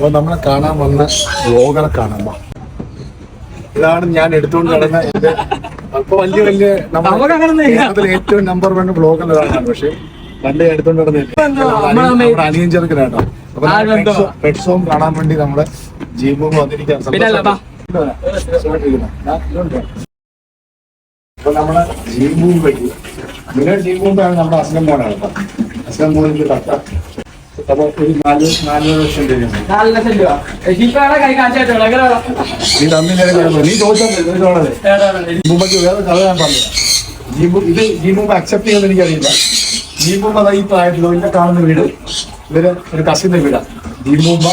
അപ്പോൾ നമ്മളെ കാണാൻ വന്ന ബ്ലോഗറെ കാണാൻ ഇതാണ് ഞാൻ എടുത്തുകൊണ്ട് നടന്ന എന്റെ അപ്പൊ വലിയ വലിയ നമ്മുടെ ഏറ്റവും നമ്പർ വൺ ബ്ലോഗർ ഒരാളാണ് പക്ഷെ പണ്ട് എടുത്തോണ്ട് നടന്നില്ല അനിയൻ- ചെറുക്കനാട്ടോ അപ്പൊ ആ, പെറ്റ് സോം കാണാൻ വേണ്ടി നമ്മുടെ ജീവവും വന്നിരിക്കാൻ. അപ്പൊ നമ്മളെ ജീവവും പറ്റി അങ്ങനെ ജീവവുമാണ് നമ്മുടെ അസ്ലം മോനാണ് അസ്ലം മോനിന്റെ കട്ട അപ്പൊ ഒരു നാല് നാല് ലക്ഷം രൂപ നാല് ലക്ഷം രൂപ ഷിപ്പയുടെ കൈ കാണിച്ചായിട്ട് നീ തന്നില്ലേ നീ ജീബുമ്പക്ക് വേറെ കഥ ഞാൻ പറഞ്ഞു ജീബു ഇത് ജീബുമ്പ അക്സെപ്റ്റ് ചെയ്യുന്നത് എനിക്കറിയില്ല ജീബുമ്പ ഈ പ്രായത്തിലോ ഇല്ല കാണുന്ന വീട് ഇവർ ഒരു കസിന്റെ വീടാ ജീബുമ്പ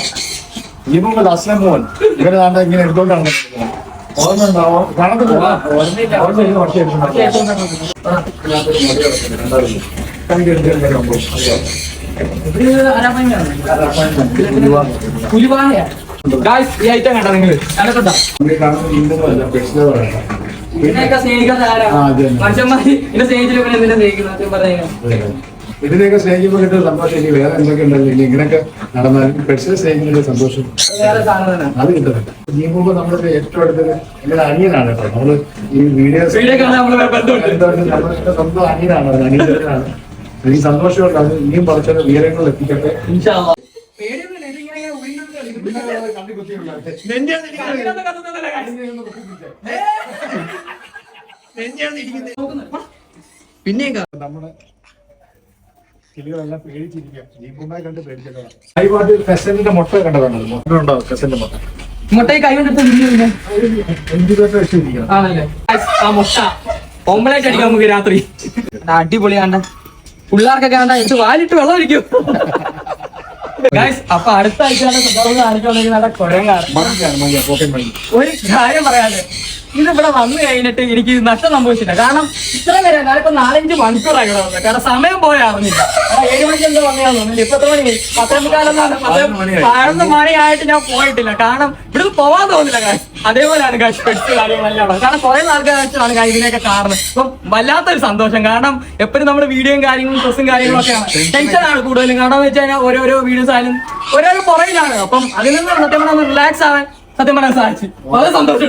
ജീബുമ്പ അസ്ലം മോൻ ഇവരെ താണ്ട ഇങ്ങനെ എടുത്തോണ്ടാണ് നിൽക്കുന്നത്. ഓർമ്മയുണ്ടാവോ കാണത്തില്ല ഓർമ്മയില്ല. ഓർമ്മയില്ല പക്ഷേ എടുക്കുന്നുണ്ട്. ഇതിനകത്തൊരു ഗായ്സ് ഈ ഐറ്റം കണ്ടോ നിങ്ങൾ കണ്ടോ ഇതിനെയൊക്കെ സ്നേഹിക്കാത്ത ആരാ? ആ, അത് തന്നെ. മനുഷ്യന്മാര് ഇതിനെ സ്നേഹിച്ചില്ല പിന്നെ എന്തിനാ സ്നേഹിക്കുന്നത് സത്യം പറഞ്ഞു. ഇതിനെയൊക്കെ സ്നേഹിക്കുമ്പോൾ കിട്ടുന്ന സന്തോഷം. ഇനി വേറെ എന്തൊക്കെ ഉണ്ടല്ലോ? ഇനി ഇങ്ങനെയൊക്കെ നടന്നാൽ പെട്ടെന്ന് സ്നേഹിക്കുന്നതിന്റെ സന്തോഷം. അത് കിട്ടുന്നുണ്ട് നീങ്ങുമ്പോൾ നമ്മുടെ ഏറ്റവും അടുത്തത് എന്റെ അനിയനാണ് കേട്ടോ. നമ്മൾ ഈ വീഡിയോസ് നമ്മൾ നമ്മുടെ സ്വന്തം അനിയനാണ്. അനിയനാണ്. എനിക്ക് സന്തോഷമുണ്ട് അത് ഇനിയും കുറച്ചൊക്കെ വിവരങ്ങൾ എത്തിക്കട്ടെ. കാണാം. നമ്മുടെ കിളികളെല്ലാം നീ ജീപ്പുമായി കണ്ട് പേടിച്ചിട്ടുള്ള ഹൈവാട്ട് ഫെസന്റിന്റെ മുട്ട കണ്ടതാണോ. മുട്ട? ഉണ്ടോ ഫെസന്റ് മുട്ട മുട്ടയെ കൈ പിന്നെ ആ മുട്ട. ഓംപ്ലേറ്റ് അടിക്കാം നമുക്ക് രാത്രി. പിള്ളേർക്കൊക്കെ വേണ്ട എനിക്ക് വാലിട്ട് വെള്ളം അടിക്കും അപ്പൊ അടുത്ത ഒരു കാര്യം പറയാതെ ഇത് ഇവിടെ വന്നു കഴിഞ്ഞിട്ട് എനിക്ക് നഷ്ടം സംഭവിച്ചില്ല. കാരണം ഇത്ര നേരം ഞാനിപ്പോ നാലഞ്ച് മണിക്കൂറായി ഇവിടെ വന്നത്. കാരണം സമയം പോയ അറിഞ്ഞില്ല. ഏഴ് മണിക്ക് എന്താ വന്നതാന്ന് തോന്നുന്നില്ല ഇപ്പൊ മണി പത്തേമുക്കാലെന്നാണ് പതിനൊന്ന് മണിയായി. പതിനൊന്ന് മണിയായിട്ട് ഞാൻ പോയിട്ടില്ല. കാരണം ഇവിടുന്ന് പോവാൻ തോന്നില്ല കാശ് അതേപോലെയാണ് കാശ് കാര്യങ്ങളെല്ലാം കാരണം കുറെ നാൾക്കാരാണ് കാര്യം ഇതിനൊക്കെ കാരണം ഇപ്പം വല്ലാത്തൊരു സന്തോഷം. കാരണം എപ്പോഴും നമ്മുടെ വീഡിയോയും കാര്യങ്ങളും ഡ്രസ്സും കാര്യങ്ങളൊക്കെയാണ് ടെൻഷനാണ് കൂടുതലും. കാരണം എന്ന് വെച്ച് കഴിഞ്ഞാൽ ഓരോരോ വീഡിയോസ് ആയാലും ഓരോരോ പുറയിലാണ് അപ്പം അതിൽ നിന്ന് സത്യം പറഞ്ഞാൽ റിലാക്സ് ആവാൻ സത്യം പറയാൻ സാധിച്ചു. വളരെ സന്തോഷം